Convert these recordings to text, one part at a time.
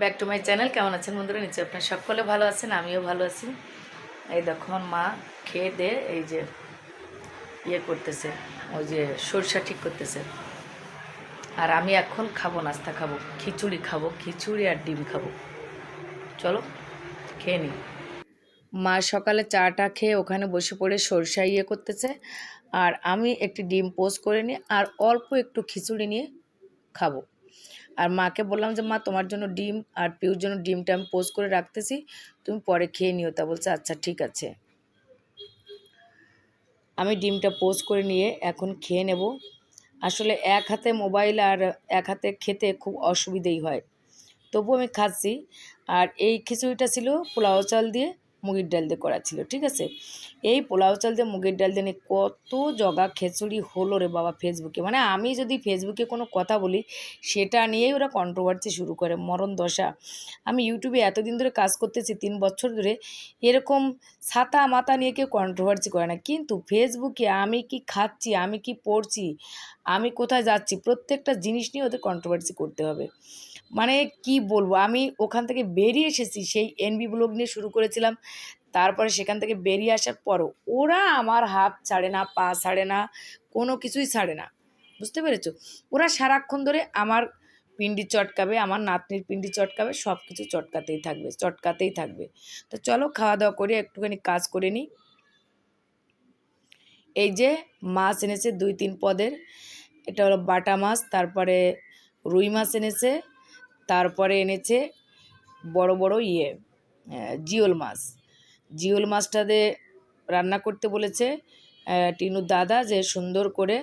Back to my channel. কেমন আছেন বন্ধুরা? নিচে আপনার সকলে ভালো আছেন, আমিও ভালো আছি। এই দেখো, আমার মা খেয়ে দে এই যে ইয়ে করতেছে, ওই যে সরষা ঠিক করতেছে। আর আমি এখন খাব, নাস্তা খাব, খিচুড়ি খাব, খিচুড়ি আর ডিম খাব। চলো, খেয়ে নিই। মা সকালে চাটা খেয়ে ওখানে বসে পড়ে সরষা ইয়ে করতেছে, আর আমি একটি ডিম পোস্ট করে নিই, আর অল্প একটু খিচুড়ি নিয়ে খাব। আর মাকে বললাম যে, মা, তোমার জন্য ডিম আর পিউর জন্য ডিমটা আমি পোস্ট করে রাখতেছি। তুমি পরে খেয়ে নিও। তা বলছে আচ্ছা ঠিক আছে। আমি ডিমটা পোস্ট করে নিয়ে এখন খেয়ে নেব। আসলে এক হাতে মোবাইল আর এক হাতে খেতে খুব অসুবিধেই হয়। তবু আমি খাচ্ছি। আর এই খিচুড়িটা ছিল পোলাও চাল দিয়ে। মুগের ডাল দিয়ে করা ছিল, ঠিক আছে? এই পোলাও চাল দিয়ে মুগের ডাল দিয়ে কত জগা খিচুড়ি হলো রে বাবা ফেসবুকে। মানে আমি যদি ফেসবুকে কোনো কথা বলি, সেটা নিয়েই ওরা কন্ট্রোভার্সি শুরু করে, মরণ দশা। আমি ইউটিউবে এতদিন ধরে কাজ করতেছি, তিন বছর ধরে, এরকম ছাতা মাথা নিয়ে কেউ কন্ট্রোভার্সি করে না। কিন্তু ফেসবুকে আমি কি খাচ্ছি, আমি কি পড়ছি, আমি কোথায় যাচ্ছি, প্রত্যেকটা জিনিস নিয়ে ওদের কন্ট্রোভার্সি করতে হবে। মানে কি বলব? আমি ওখান থেকে বেরিয়ে এসেছি, সেই এনবি ব্লগ নিয়ে শুরু করেছিলাম। তারপরে সেখান থেকে বেরিয়ে আসার পরও ওরা আমার হাত ছাড়ে না, পা ছাড়ে না, কোনো কিছুই ছাড়ে না। বুঝতে পেরেছ? ওরা সারাক্ষণ ধরে আমার পিন্ডি চটকাবে, আমার নাতনির পিন্ডি চটকাবে সব কিছু চটকাতেই থাকবে চটকাতেই থাকবে। তো চলো খাওয়া দাওয়া করে একটুখানি কাজ করে নিই। এই যে মাছ এনেছে দুই তিন পদের। এটা হলো বাটা মাছ, তারপরে রুই মাছ এনেছে। তারপরে এনেছে বড় বড় ইয়ে জিওল মাছ। জিওল মাছটা দিয়ে রান্না করতে বলেছে টিনুর দাদা যে সুন্দর করে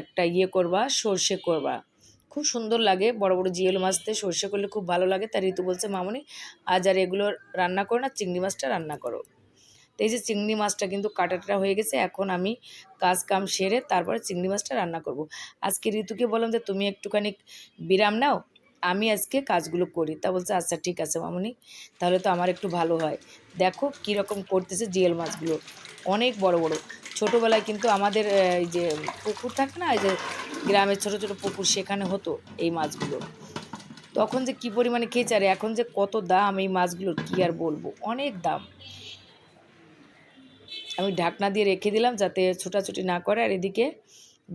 একটা ইয়ে করবা, সর্ষে করবা। খুব সুন্দর লাগে বড় বড় জিওল মাছ দিয়ে সর্ষে করলে খুব ভালো লাগে। তার ঋতু বলছে, মামনি, আজ আর এগুলো রান্না করো না, চিংড়ি মাছটা রান্না করো। তো এই যে চিংড়ি মাছটা কিন্তু কাটাটা হয়ে গেছে, এখন আমি কাজ কাম সেরে তারপরে চিংড়ি মাছটা রান্না করব। আজকে ঋতুকে বললাম যে, তুমি একটুখানি বিরাম নাও আমি আজকে কাজগুলো করি। তা বলছে আচ্ছা ঠিক আছে মামনি, তাহলে তো আমার একটু ভালো হয়। দেখো কীরকম করতেছে জিএল মাছগুলো। অনেক বড় বড়। ছোটোবেলায় কিন্তু আমাদের এই যে পুকুর থাকে না, এই যে গ্রামের ছোট ছোট পুকুর, সেখানে হতো এই মাছগুলো। তখন যে কী পরিমাণে খেয়েছে, আর এখন যে কত দাম এই মাছগুলোর, কী আর বলব? অনেক দাম। আমি ঢাকনা দিয়ে রেখে দিলাম যাতে ছোটাছুটি না করে, আর এদিকে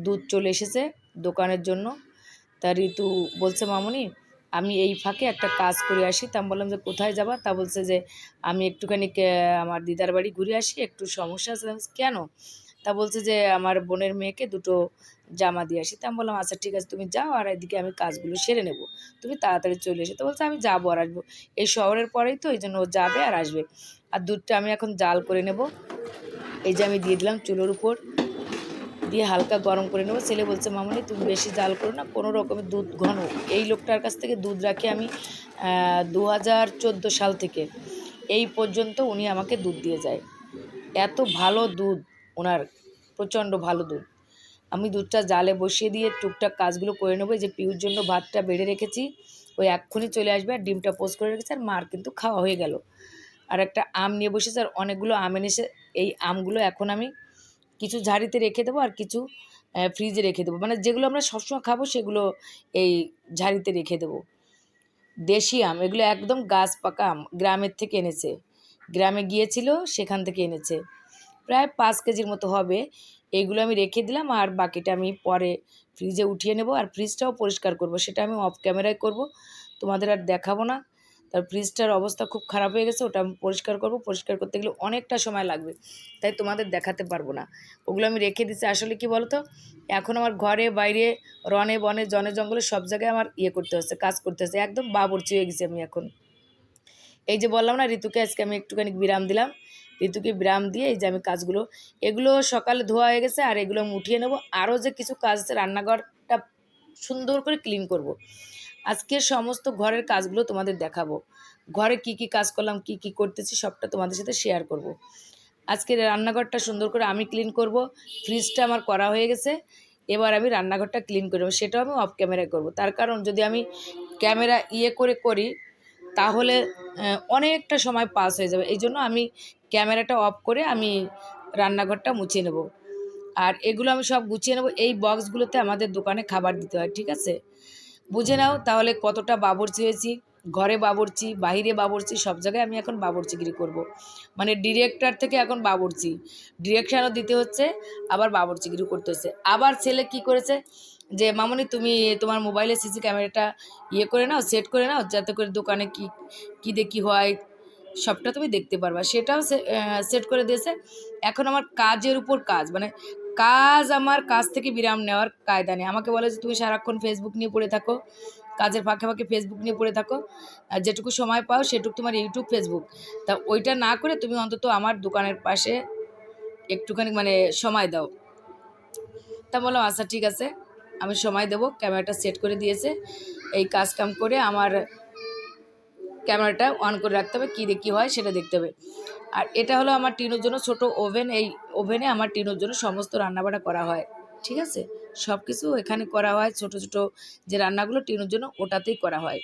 দুধ চলে এসেছে দোকানের জন্য। তা ঋতু বলছে, মামনি, আমি এই ফাঁকে একটা কাজ করে আসি। তা আমি বললাম যে, কোথায় যাবা? তা বলছে যে, আমি একটুখানি আমার দিদার বাড়ি ঘুরে আসি, একটু সমস্যা আছে, কেন? তা বলছে যে, আমার বোনের মেয়েকে দুটো জামা দিয়ে আসি। তা আমি বললাম আচ্ছা ঠিক আছে, তুমি যাও আর এদিকে আমি কাজগুলো সেরে নেব। তুমি তাড়াতাড়ি চলে এসে। তো বলছে, আমি যাব আর আসব। এই শহরের পরেই তো এই জন্য ও যাবে আর আসবে। আর দুধটা আমি এখন জাল করে নেব। এই যে আমি দিয়ে দিলাম চুলোর উপর। দিয়ে হালকা গরম করে নেব। ছেলে বলছে, মামনি, তুমি বেশি জাল করো না, কোনো রকমের দুধ ঘন এই লোকটার কাছ থেকে দুধ রাখি আমি দু হাজার চোদ্দ সাল থেকে। এই পর্যন্ত উনি আমাকে দুধ দিয়ে যায়। এত ভালো দুধ, ওনার প্রচণ্ড ভালো দুধ। আমি দুধটা জালে বসিয়ে দিয়ে টুকটাক কাজগুলো করে নেব। যে পিউর জন্য ভাতটা বেড়ে রেখেছি, ওই এক্ষুনি চলে আসবে আর ডিমটা পোস্ট করে রেখেছে আর মার কিন্তু খাওয়া হয়ে গেল। আর একটা আম নিয়ে বসেছে, আর অনেকগুলো আম এনেছে। এই আমগুলো এখন আমি কিছু ঝাড়িতে রেখে দেবো আর কিছু ফ্রিজে রেখে দেবো। মানে যেগুলো আমরা সবসময় খাব সেগুলো এই ঝাড়িতে রেখে দেবো। দেশি আম, এগুলো একদম গাছ পাকা আম, গ্রামের থেকে এনেছে। গ্রামে গিয়েছিল, সেখান থেকে এনেছে। প্রায় পাঁচ কেজির মতো হবে। এগুলো আমি রেখে দিলাম আর বাকিটা আমি পরে ফ্রিজে উঠিয়ে নেব। আর ফ্রিজটাও পরিষ্কার করব, সেটা আমি অফ ক্যামেরায় করব। তোমাদের আর দেখাবো না। তার ফ্রিজটার অবস্থা খুব খারাপ হয়ে গেছে, ওটা আমি পরিষ্কার করব। পরিষ্কার করতে গেলে অনেকটা সময় লাগবে, তাই তোমাদের দেখাতে পারব না। ওগুলো আমি রেখে দিচ্ছি আসলে কি বলো তো এখন আমার ঘরে, বাইরে রনে বনে, জনে, জঙ্গলে সব জায়গায় আমার ইয়ে করতে হচ্ছে, কাজ করতে হচ্ছে, একদম বাবরচি হয়ে গেছি আমি এখন। এই যে বললাম না, ঋতুকে আজকে আমি একটুখানি বিরাম দিলাম। ঋতুকে বিরাম দিয়ে এই যে আমি কাজগুলো, এগুলো সকালে ধোয়া হয়ে গেছে আর এগুলো আমি উঠিয়ে নেব। আরও যে কিছু কাজ আছে, রান্নাঘরটা সুন্দর করে ক্লিন করব। আজকে সমস্ত ঘরের কাজগুলো তোমাদের দেখাবো। ঘরে কি কি কাজ করলাম, কি কি করতেছি, সবটা তোমাদের সাথে শেয়ার করব। আজকে রান্নাঘরটা সুন্দর করে আমি ক্লিন করব ফ্রিজটা আমার করা হয়ে গেছে, এবার আমি রান্নাঘরটা ক্লিন করব সেটাও আমি অফ ক্যামেরায় করব। তার কারণ যদি আমি ক্যামেরা ইয়ে করে করি, তাহলে অনেকটা সময় পাস হয়ে যাবে। এই জন্য আমি ক্যামেরাটা অফ করে আমি রান্নাঘরটা মুছিয়ে নেব। আর এগুলো আমি সব গুছিয়ে নেব। এই বক্সগুলোতে আমাদের দোকানে খাবার দিতে হয়, ঠিক আছে? বুঝে নাও তাহলে কতটা বাবরচি হয়েছি, ঘরে বাবরচি বাইরে বাবরচি, সব জায়গায় আমি এখন বাবরচিগিরি করব। মানে ডিরেক্টর থেকে এখন বাবরচি ডিরেকশানও দিতে হচ্ছে, আবার বাবরচিগিরি করতে হচ্ছে। আবার ছেলে কি করেছে যে, মামনি, তুমি তোমার মোবাইলে সিসি ক্যামেরাটা ইয়ে করে নাও সেট করে নাও, যাতে করে দোকানে কি, কী দেখি হয়, সবটা তুমি দেখতে পারবা। সেটাও সেট করে দিয়েছে। এখন আমার কাজের উপর কাজ মানে কাজ আমার কাজ থেকে বিরাম নেওয়ার কায়দা নেই। আমাকে বলে যে, তুমি সারাক্ষণ ফেসবুক নিয়ে পড়ে থাকো, কাজের ফাঁকে ফাঁকে ফেসবুক নিয়ে পড়ে থাকো। আর যেটুকু সময় পাও, সেটুকু তোমার ইউটিউব ফেসবুক তা ওইটা না করে তুমি অন্তত আমার দোকানের পাশে একটুখানি মানে সময় দাও। তা বললাম আচ্ছা ঠিক আছে। আমি সময় দেবো। ক্যামেরাটা সেট করে দিয়েছে। এই কাজ কাম করে আমার ক্যামেরাটা অন করে রাখতে হবে, কী কী হয় সেটা দেখতে হবে। আর এটা হলো আমার টিনুর জন্য ছোট ওভেন, এই ওভেনে আমার টিনুর জন্য সমস্ত রান্নাবাড়া করা হয়, ঠিক আছে? সব কিছু এখানে করা হয়, ছোট ছোট যে রান্নাগুলো টিনুর জন্য ওটাতেই করা হয়,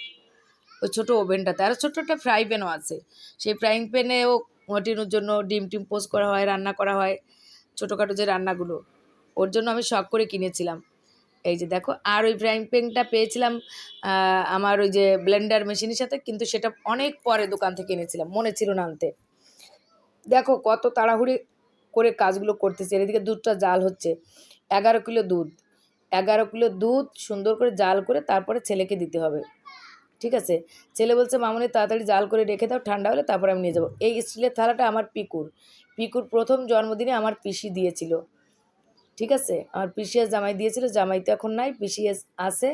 ওই ছোটো ওভেনটাতে। আর ছোট্ট একটা ফ্রাই প্যানও আছে, সেই ফ্রাইং প্যানেও টিনুর জন্য ডিম টিম পোস্ট করা হয়, রান্না করা হয়, ছোটোখাটো যে রান্নাগুলো, ওর জন্য আমি শখ করে কিনেছিলাম। এই যে দেখো, আর ওই ফ্রাইং প্যানটা পেয়েছিলাম আমার ওই যে ব্লেন্ডার মেশিনের সাথে, কিন্তু সেটা অনেক পরে দোকান থেকে এনেছিলাম, মনে ছিল না আনতে। দেখো কত তাড়াহুড়ি করে কাজগুলো করতেছে, এদিকে দুধটা জাল হচ্ছে, এগারো কিলো দুধ, এগারো কিলো দুধ সুন্দর করে জাল করে তারপরে ছেলেকে দিতে হবে, ঠিক আছে? ছেলে বলছে, মামনি, তাড়াতাড়ি জাল করে রেখে দাও, ঠান্ডা হলে তারপরে আমি নিয়ে যাব। এই স্টিলের থালাটা আমার পিকুর পিকুর প্রথম জন্মদিনে আমার পিসি দিয়েছিল। ঠিক আছে? আমার পিসি এস জামাই দিয়েছিল, জামাই তো এখন নাই, পিসি এস, আছে।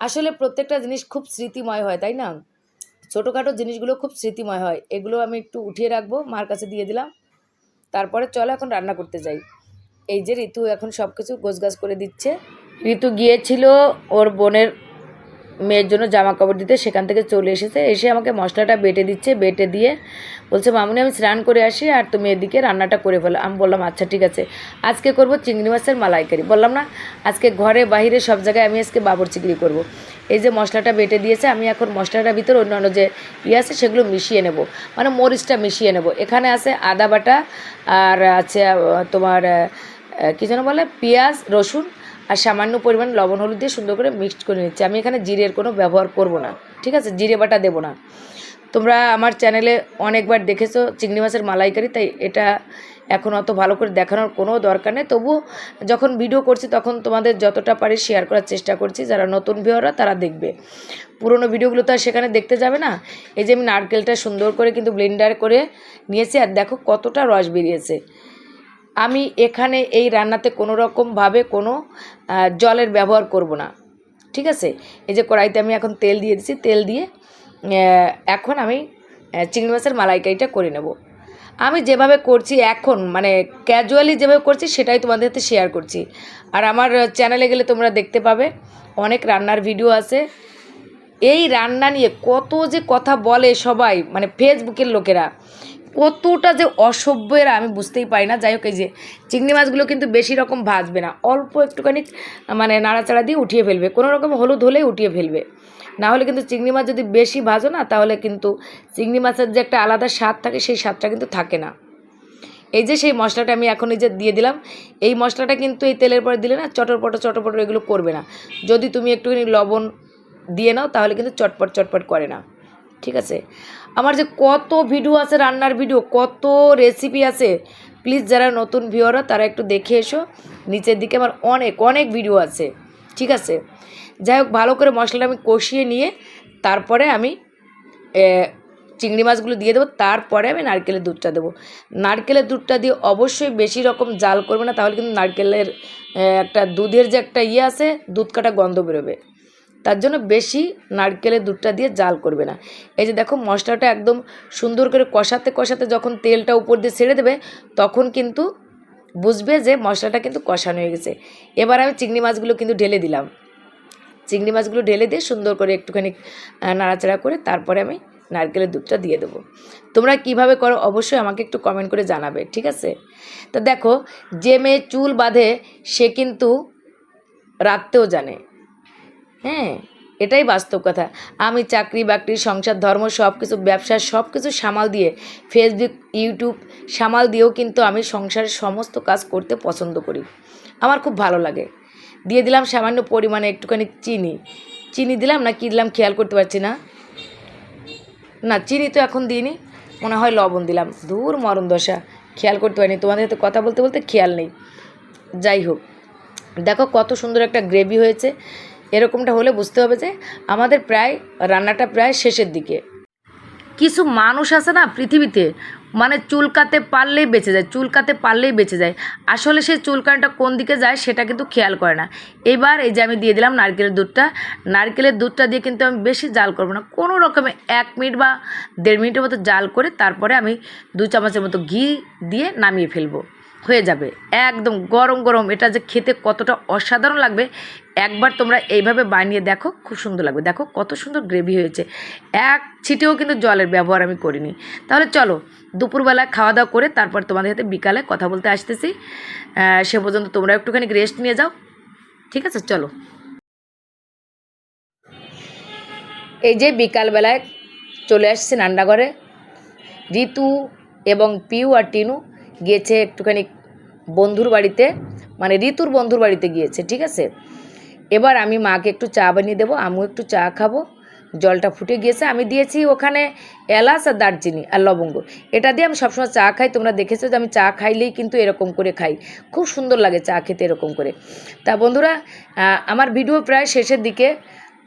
আসলে প্রত্যেকটা জিনিস খুব স্মৃতিময় হয়, তাই না? ছোটোখাটো জিনিসগুলো খুব স্মৃতিময় হয়, এগুলো আমি একটু উঠিয়ে রাখব, মার কাছে দিয়ে দিলাম। তারপরে চলো এখন রান্না করতে যাই। এই যে ঋতু এখন সব কিছু গোছগাছ করে দিচ্ছে। ঋতু গিয়েছিল ওর বোনের মেয়ের জন্য জামা কাপড় দিতে সেখান থেকে চলে এসেছে। এসে আমাকে মশলাটা বেটে দিচ্ছে, বেটে দিয়ে বলছে, মামুনি, আমি স্নান করে আসি আর তুমি এদিকে রান্নাটা করে ফেলো। আমি বললাম আচ্ছা ঠিক আছে। আজকে করব চিংড়ি মাছের মালাইকারি। বললাম, না, আজকে ঘরে বাইরে সব জায়গায় আমি আজকে বাবর চিংড়ি করব। এই যে মশলাটা বেটে দিয়েছে, আমি এখন মশলাটার ভিতরে অন্যান্য যে ইয়ে আছে সেগুলো মিশিয়ে নেব। মানে মরিচটা মিশিয়ে নেব। এখানে আছে আদা বাটা আর আছে তোমার কী যেন বলে, পেঁয়াজ, রসুন আর সামান্য পরিমাণ লবণ, হলুদ দিয়ে সুন্দর করে মিক্সড করে নিচ্ছি। আমি এখানে জিরের কোনো ব্যবহার করব না, ঠিক আছে? জিরে বাটা দেবো না। তোমরা আমার চ্যানেলে অনেকবার দেখেছ চিংড়ি মাছের মালাইকারি, তাই এটা এখন অত ভালো করে দেখানোর কোনো দরকার নেই। তবু যখন ভিডিও করছি, তখন তোমাদের যতটা পারি শেয়ার করার চেষ্টা করছি। যারা নতুন ভিওরা তারা দেখবে। পুরোনো ভিডিওগুলো তো আর সেখানে দেখতে যাবে না। এই যে আমি নারকেলটা সুন্দর করে কিন্তু ব্লেন্ডার করে নিয়েছি, আর দেখো কতটা রস বেরিয়েছে। আমি এখানে এই রান্নাতে কোনো রকমভাবে কোনো জলের ব্যবহার করব না। ঠিক আছে? এই যে কড়াইতে আমি এখন তেল দিয়ে দিচ্ছি তেল দিয়ে এখন আমি চিংড়ি মাছের মালাইকারিটা করে নেব। আমি যেভাবে করছি এখন মানে ক্যাজুয়ালি যেভাবে করছি সেটাই তোমাদের সাথে শেয়ার করছি। আর আমার চ্যানেলে গেলে তোমরা দেখতে পাবে, অনেক রান্নার ভিডিও আছে। এই রান্না নিয়ে কত যে কথা বলে সবাই মানে ফেসবুকের লোকেরা। কতটা যে অসভ্য এরা আমি বুঝতেই পারি না। যাই হোক, এই যে চিংড়ি মাছগুলো কিন্তু বেশি রকম ভাজবে না। অল্প একটুখানি মানে নাড়াচাড়া দিয়ে উঠিয়ে ফেলবে। কোনো রকম হলুদ হলেই উঠিয়ে ফেলবে। না হলে কিন্তু চিংড়ি মাছ যদি বেশি ভাজো না, তাহলে কিন্তু চিংড়ি মাছের যে একটা আলাদা স্বাদ থাকে, সেই স্বাদটা কিন্তু থাকে না। এই যে সেই মশলাটা আমি এখন এই যে দিয়ে দিলাম, এই মশলাটা কিন্তু এই তেলের পরে দিলে না চটরপটো চটরপটো এগুলো করবে না। যদি তুমি একটুখানি লবণ দিয়ে নাও, তাহলে কিন্তু চটপট চটপট করে না। ঠিক আছে? আমার যে কত ভিডিও আছে, রান্নার ভিডিও কত রেসিপি আছে প্লিজ যারা নতুন ভিউয়াররা তারা একটু দেখে এসো। নিচের দিকে আমার অনেক অনেক ভিডিও আছে, ঠিক আছে? যাই হোক, ভালো করে মশলাটা আমি কষিয়ে নিয়ে, তারপরে আমি চিংড়ি মাছগুলো দিয়ে দেবো, তারপরে আমি নারকেলের দুধটা দেবো। নারকেলের দুধটা দিয়ে অবশ্যই বেশি রকম জাল করবে না, তাহলে কিন্তু নারকেলের একটা দুধের যে একটা ইয়ে আছে, দুধ কাটা গন্ধ বেরোবে। তার জন্য বেশি নারকেলের দুধটা দিয়ে জাল করবে না। এই যে দেখো, মশলাটা একদম সুন্দর করে কষাতে কষাতে যখন তেলটা উপর দিয়ে ছেড়ে দেবে, তখন কিন্তু বুঝবে যে মশলাটা কিন্তু কষানো হয়ে গেছে। এবার আমি চিংড়ি মাছগুলো কিন্তু ঢেলে দিলাম। চিংড়ি মাছগুলো ঢেলে দিয়ে সুন্দর করে একটুখানি নাড়াচাড়া করে তারপরে আমি নারকেলের দুধটা দিয়ে দেবো। তোমরা কীভাবে করো অবশ্যই আমাকে একটু কমেন্ট করে জানাবে, ঠিক আছে? তো দেখো, যে মেয়ে চুল বাঁধে, সে কিন্তু রাখতেও জানে। হ্যাঁ এটাই বাস্তব কথা। আমি চাকরি, বাকরি, সংসার, ধর্ম সব কিছু ব্যবসা সব কিছু সামাল দিয়ে ফেসবুক ইউটিউব সামাল দিয়েও কিন্তু আমি সংসারের সমস্ত কাজ করতে পছন্দ করি। আমার খুব ভালো লাগে। দিয়ে দিলাম সামান্য পরিমাণে একটুখানি চিনি। চিনি দিলাম না কি দিলাম খেয়াল করতে পারছি না। না, চিনি তো এখন দিইনি। মনে হয় লবণ দিলাম। দূর মরণ দশা। খেয়াল করতে পারিনি। তোমাদের সাথে কথা বলতে বলতে খেয়াল নেই। যাই হোক। দেখো কত সুন্দর একটা গ্রেভি হয়েছে। এরকমটা হলে বুঝতে হবে যে আমাদের প্রায়, রান্নাটা প্রায় শেষের দিকে। কিছু মানুষ আছে না পৃথিবীতে মানে চুলকাতে পারলেই বেঁচে যায়, চুলকাতে পারলেই বেঁচে যায়। আসলে সেই চুলকানিটা কোন দিকে যায় সেটা কিন্তু খেয়াল করে না। এবার এই যে আমি দিয়ে দিলাম নারকেলের দুধটা নারকেলের দুধটা দিয়ে কিন্তু আমি বেশি জাল করব না। কোনো রকমে এক মিনিট বা দেড় মিনিটের মতো জাল করে তারপরে আমি দু চামচের মতো ঘি দিয়ে নামিয়ে ফেলব। হয়ে যাবে। একদম গরম গরম। এটা যে খেতে কতটা অসাধারণ লাগবে একবার তোমরা এইভাবে বানিয়ে দেখো, খুব সুন্দর লাগবে। দেখো কত সুন্দর গ্রেভি হয়েছে। এক ছিটেও কিন্তু জলের ব্যবহার আমি করিনি। তাহলে চলো, দুপুরবেলা খাওয়া দাওয়া করে তারপর তোমাদের সাথে বিকালে কথা বলতে আসতেছি। সে পর্যন্ত তোমরা একটুখানি রেস্ট নিয়ে যাও। ঠিক আছে, চলো। এই যে বিকালবেলায় চলে আসছে নান্ডাঘরে ঋতু এবং পিউ আর টিনু গিয়েছে একটুখানি বন্ধুর বাড়িতে। মানে ঋতুর বন্ধুর বাড়িতে গিয়েছে, ঠিক আছে? এবার আমি মাকে একটু চা বানিয়ে দেবো, আমিও একটু চা খাব। জলটা ফুটে গিয়েছে, আমি দিয়েছি ওখানে এলাচ আর দারচিনি আর লবঙ্গ। এটা দিয়ে আমি সবসময় চা খাই, তোমরা দেখেছ যে আমি চা খাইলেই কিন্তু এরকম করে খাই। খুব সুন্দর লাগে চা খেতে এরকম করে। তা বন্ধুরা আমার ভিডিও প্রায় শেষের দিকে।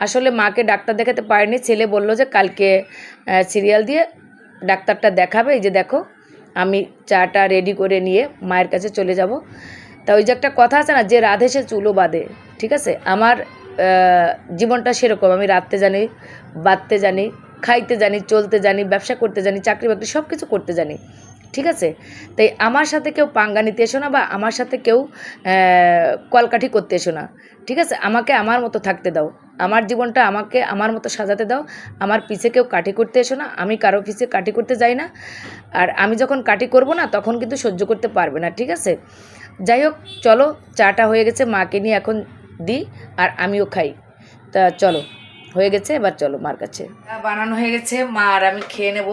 আসলে মাকে ডাক্তার দেখাতে পারেনি, ছেলে বলল যে কালকে সিরিয়াল দিয়ে ডাক্তারটা দেখাবে। এই যে দেখো, আমি চাটা রেডি করে নিয়ে মায়ের কাছে চলে যাব। তা ওই যে একটা কথা আছে না, যে রাধে সে চুলো বাঁধে। ঠিক আছে? আমার জীবনটা সেরকম। আমি রাঁধতে জানি, বাঁধতে জানি, খাইতে জানি, চলতে জানি, ব্যবসা করতে জানি, চাকরি বাকরি সব কিছু করতে জানি। ঠিক আছে? তাই আমার সাথে কেউ পাঙ্গা নিতে এসো না বা আমার সাথে কেউ কলকাঠি করতে এসো না। ঠিক আছে? আমাকে আমার মতো থাকতে দাও। আমার জীবনটা আমাকে আমার মতো সাজাতে দাও। আমার পিছে কেউ কাঠি করতে এসো না। আমি কারও পিছে কাঠি করতে যাই না। আর আমি যখন কাঠি করব না, তখন কিন্তু সহ্য করতে পারবে না। ঠিক আছে? যাই হোক, চলো, চাটা হয়ে গেছে। মাকে নিয়ে এখন দিই আর আমিও খাই। তা চলো, হয়ে গেছে, এবার চলো মার কাছে। বানানো হয়ে গেছে, মা আর আমি খেয়ে নেব।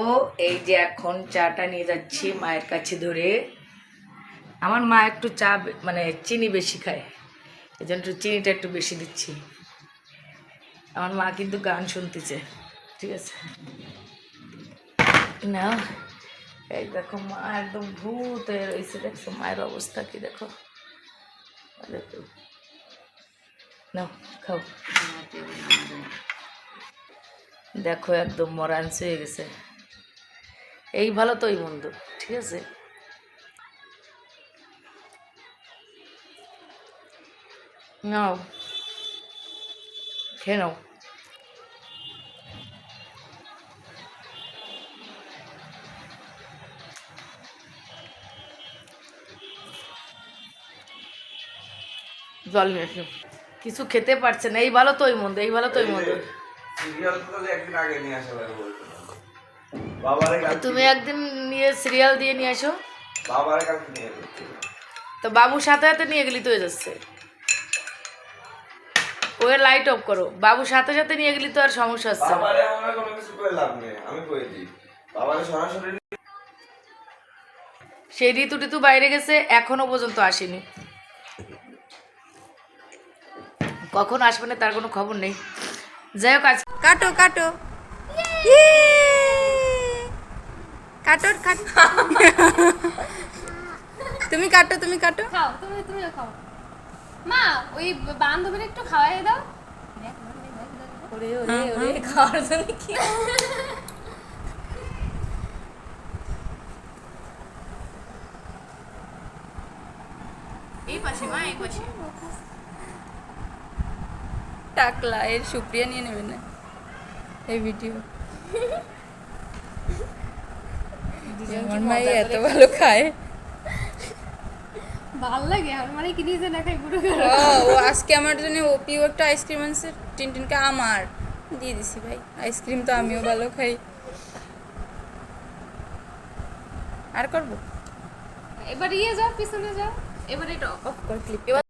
এই যে এখন চাটা নিয়ে যাচ্ছি মায়ের কাছে ধরে। আমার মা একটু চা মানে চিনি বেশি খায়। এই জন্য একটু চিনিটা একটু বেশি দিচ্ছি। আমার মা কিন্তু গান শুনতেছে, ঠিক আছে? না এই দেখো মা একদম ভূত হয়ে রয়েছে দেখছ মায়ের অবস্থা কি দেখো? দেখো। নাও, খাও। দেখো, একদম মরাঞ্চ হয়ে গেছে। এই ভালো তো ওই মন্দ, ঠিক আছে? নাও। খেয়ে নাও। জল নিয়ে। কিছু খেতে পারছে না। এই ভালো তো ওই মন্দ এই ভালো তো ওই মন্দ। তুমি একদিন নিয়ে সিরিয়াল দিয়ে নিয়ে আসো। তো বাবুর সাথে সাথে নিয়ে গেলি তো হয়ে যাচ্ছে। ওয়ে লাইট অফ করো। বাবুর সাথে সাথে নিয়ে গেলি তো আর সমস্যা হচ্ছে। বাবারে আমার কোনো কিছু করে লাভ নেই আমি কই দিই? বাবারে সরাসরি সেই ঋতু টিতু বাইরে গেছে এখনও পর্যন্ত আসেনি। কখন আসবে না তার কোনো খবর নেই। যাই হোক আজ কাটো কাটো। ইয়ে! কাটো কাটো। তুমি কাটো তুমি কাটো। খাও তুমি তুমিও খাও। মা ওই বান্ধবীর একটু খাওয়াই দাও। ওরে ওরে ওরে খাওয়ার জন্য কি এই পাশে মা এই পাশে। টাকলা এর সুপ্রিয়া নিয়ে নেবে না। এই ভিডিও আমার মাই এত ভালো খায়। ভালো লাগে আমার মানে কি নিজে না খাই ও ও আজকে আমার জন্য ওপিও একটা আইসক্রিম আনছে টিনটিনকে আমার। দিয়ে দিছি ভাই আইসক্রিম তো আমিও ভালো খাই। আর করব? এবার ইয়ে যাও পিছনে যাও। এবার এটা অফ কর ক্লিপ